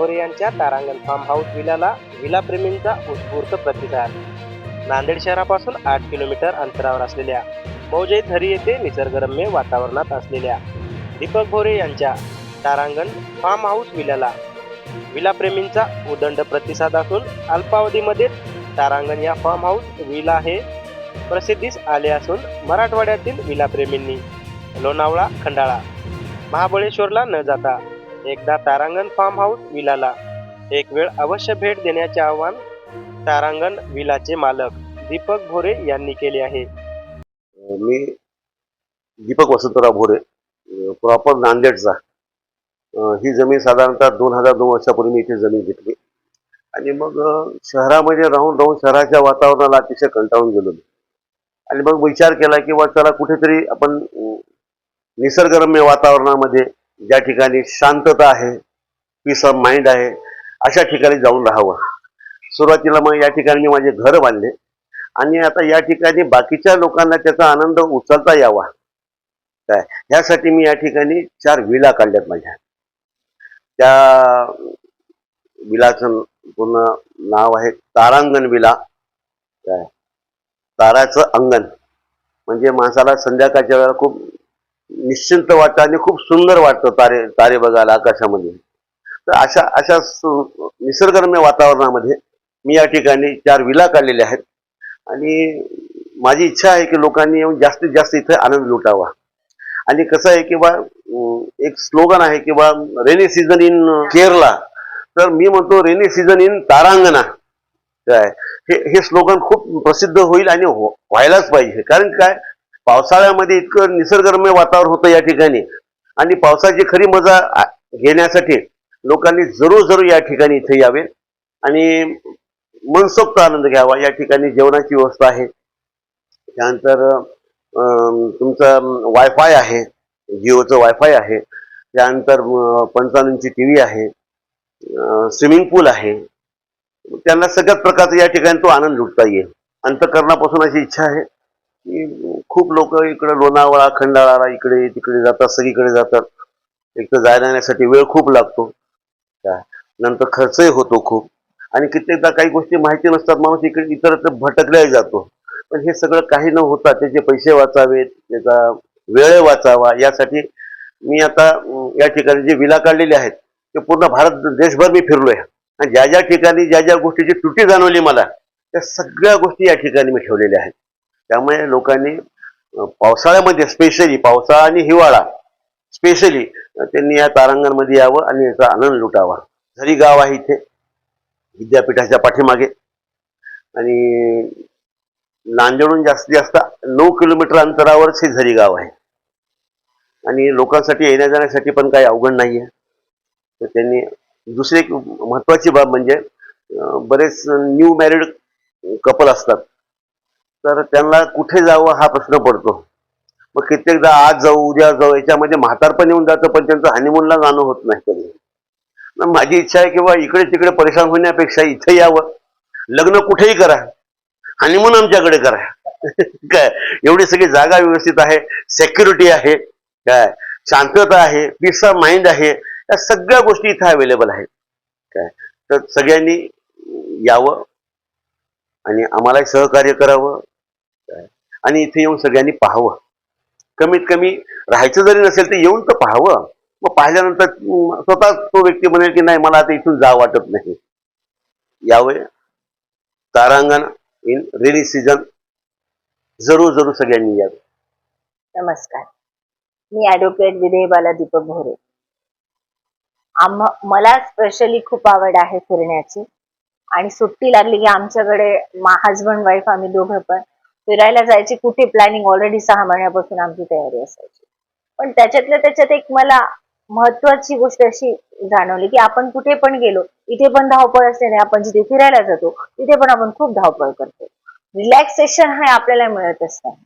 भोरे यांच्या Tarangan farm house विल्याला villa प्रेमींचा उत्स्फूर्त प्रतिसाद. नांदेड शहरापासून आठ किलोमीटर अंतरावर असलेल्या मौजे थरी येथे निसर्गरम्य वातावरणात असलेल्या दीपक भोरे यांच्या तारांगण फार्म हाऊस विल्याला विलाप्रेमींचा उदंड प्रतिसाद असून अल्पावधीमध्ये तारांगण या फार्म हाऊस विला हे प्रसिद्धीस आले असून मराठवाड्यातील विलाप्रेमींनी लोणावळा खंडाळा महाबळेश्वरला न जाता एकदा तारांगण फार्म हाऊस विलाला. एक वेळ अवश्य भेट देण्याचे आवाहन तारांगण विलाचे मालक दीपक भोरे यांनी केले आहे. मी दीपक वसंतराव भोरे प्रॉपर नांदेडचा. ही जमीन साधारणतः दोन हजार दोन वर्षापूर्वी मी इथे जमीन घेतली. आणि मग शहरामध्ये राहून राहून शहराच्या वातावरणाला अतिशय कंटाळून गेलो मी. आणि मग विचार केला की बा चला कुठेतरी आपण निसर्गरम्य वातावरणामध्ये ज्या ठिकाणी शांतता आहे पीस ऑफ माइंड आहे अशा ठिकाणी जाऊन राहावं. सुरुवातीला मग या ठिकाणी मी माझे घर बांधले आणि आता या ठिकाणी बाकीच्या लोकांना त्याचा आनंद उचलता यावा. काय? ह्यासाठी मी या ठिकाणी चार विला काढल्यात माझ्या. त्या विलाचं पूर्ण नाव आहे तारांगण विला. काय? ताराचं अंगण. म्हणजे माणसाला संध्याकाळच्या वेळेला खूप निश्चिंत वाटतं आणि खूप सुंदर वाटतं तारे तारे बघायला आकाशामध्ये. तर अशा अशा निसर्गरम्य वातावरणामध्ये मी या ठिकाणी चार विला काढलेल्या आहेत. आणि माझी इच्छा आहे की लोकांनी येऊन जास्तीत जास्त इथं आनंद लुटावा. आणि कसं आहे की बा एक स्लोगन आहे की बा रेनी सीझन इन केरला तर मी म्हणतो रेनी सीझन इन तारांगणा काय? हे हे स्लोगन खूप प्रसिद्ध होईल आणि हो- व्हायलाच पाहिजे. कारण काय? पावसाळ्यामध्ये इतकं निसर्गरम्य वातावरण होतं या ठिकाणी. आणि पावसाची खरी मजा आ- घेण्यासाठी लोकांनी जरूर जरूर या ठिकाणी इथे यावे. आणि मनसोक्त आनंद घ्यावा. या ठिकाणी जेवणाची व्यवस्था आहे. त्यानंतर तुमचा तुमचं वायफाय आहे. जिओचं वायफाय आहे. त्यानंतर पंचानंदची टी व्ही आहे. स्विमिंग पूल आहे. त्यांना सगळ्याच प्रकारचा या ठिकाणी तो आनंद लुटता येईल. अंतकरणापासून अशी इच्छा आहे. की खूप लोक इकडे लोणावळा खंडाळा इकडे तिकडे जातात सगळीकडे जातात. एक तर जाण्या येण्यासाठी वेळ खूप लागतो. काय नंतर खर्चही होतो खूप. आणि कित्येकदा काही गोष्टी माहिती नसतात माणूस इकडे इतर भटकल्याही जातो. पण हे सगळं काही न होता त्याचे पैसे वाचावेत त्याचा वेळ वाचावा यासाठी मी आता या ठिकाणी जे विला काढलेले आहेत ते पूर्ण भारत देशभर मी फिरलोय. आणि ज्या ज्या ठिकाणी ज्या ज्या गोष्टीची त्रुटी जाणवली मला त्या सगळ्या गोष्टी या ठिकाणी मी ठेवलेल्या आहेत. त्यामुळे लोकांनी पावसाळ्यामध्ये स्पेशली पावसाळा आणि हिवाळा स्पेशली त्यांनी या तारांगणमध्ये यावं आणि याचा आनंद लुटावा. झरी गाव आहे इथे विद्यापीठाच्या पाठीमागे. आणि नांदेडून जास्तीत जास्त नऊ किलोमीटर अंतरावरच हे झरी गाव आहे. आणि लोकांसाठी येण्या जाण्यासाठी पण काही अवघड नाही आहे तर त्यांनी दुसरी एक महत्त्वाची बाब म्हणजे बरेच न्यू मॅरिड कपल असतात. तर त्यांना कुठे जावं हा प्रश्न पडतो. मग कित्येकदा आज जाऊ उद्या जाऊ याच्यामध्ये म्हातारपण येऊन जातं पण त्यांचं हनीमूनला जाणं होत नाही कधी. मग माझी इच्छा आहे किंवा इकडे तिकडे परेशान होण्यापेक्षा इथे यावं. लग्न कुठेही करा. हनीमून आमच्याकडे करा. काय? एवढी सगळी जागा व्यवस्थित आहे सेक्युरिटी आहे काय? शांतता आहे पीस ऑफ माइंड आहे. या सगळ्या गोष्टी इथे अवेलेबल आहेत. काय? तर सगळ्यांनी यावं आणि आम्हालाही सहकार्य करावं. आणि इथे येऊन सगळ्यांनी पाहावं. कमीत कमी राहायचं जरी नसेल तर येऊन तर पाहावं. मग पाहिल्यानंतर स्वतःच स्वतः तो व्यक्ती म्हणेल की नाही मला आता इथून जा वाटत नाही. यावे तारांगण इन रेनी सीझन जरूर जरूर सगळ्यांनी यावे. नमस्कार. मी ऍडव्होकेट विधेयबाला दीपक भोरे. आम मला स्पेशली खूप आवड आहे फिरण्याची. आणि सुट्टी लागली की आमच्याकडे हजबंड वाईफ आम्ही दोघं पण फिरायला जायची कुठे प्लॅनिंग ऑलरेडी सहा महिन्यापासून आमची तयारी असायची. पण त्याच्यातल्या त्याच्यात एक मला महत्वाची गोष्ट अशी जाणवली की आपण कुठे पण गेलो इथे पण धावपळ असते नाही आपण जिथे फिरायला जातो तिथे पण आपण खूप धावपळ करतो. रिलॅक्सेशन हे आपल्याला मिळतच नाही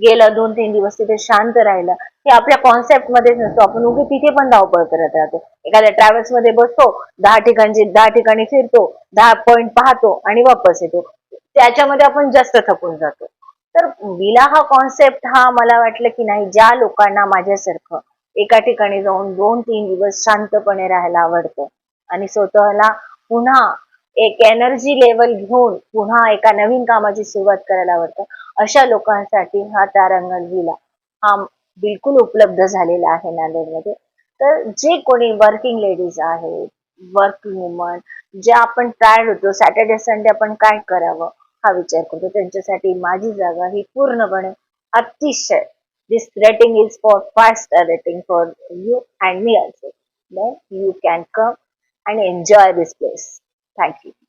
गेलं दोन तीन दिवस तिथे शांत राहिलं हे आपल्या कॉन्सेप्ट मध्येच नसतो. आपण उगे तिथे पण धावपळ करत राहतो. एखाद्या ट्रॅव्हल्समध्ये बसतो दहा ठिकाणचे दहा ठिकाणी फिरतो दहा पॉइंट पाहतो आणि वापस येतो. त्याच्यामध्ये आपण जास्त थकून जातो. तर विला हा कॉन्सेप्ट हा मला वाटलं की नाही ज्या लोकांना माझ्यासारखं एका ठिकाणी जाऊन दोन तीन दिवस शांतपणे राहायला आवडतं आणि स्वतःला पुन्हा एक एनर्जी लेवल घेऊन पुन्हा एका नवीन कामाची सुरुवात करायला आवडतं अशा लोकांसाठी हा तारांगण विला हा बिलकुल उपलब्ध झालेला आहे नांदेडमध्ये. तर जे कोणी वर्किंग लेडीज आहेत वर्किंग वुमन जे आपण टायर्ड होतो सॅटर्डे संडे आपण काय करावं? हा विचार करतो. त्यांच्यासाठी माझी जागा ही पूर्णपणे अतिशय. This rating is for fast rating for you and me also then you can come enjoy this this place.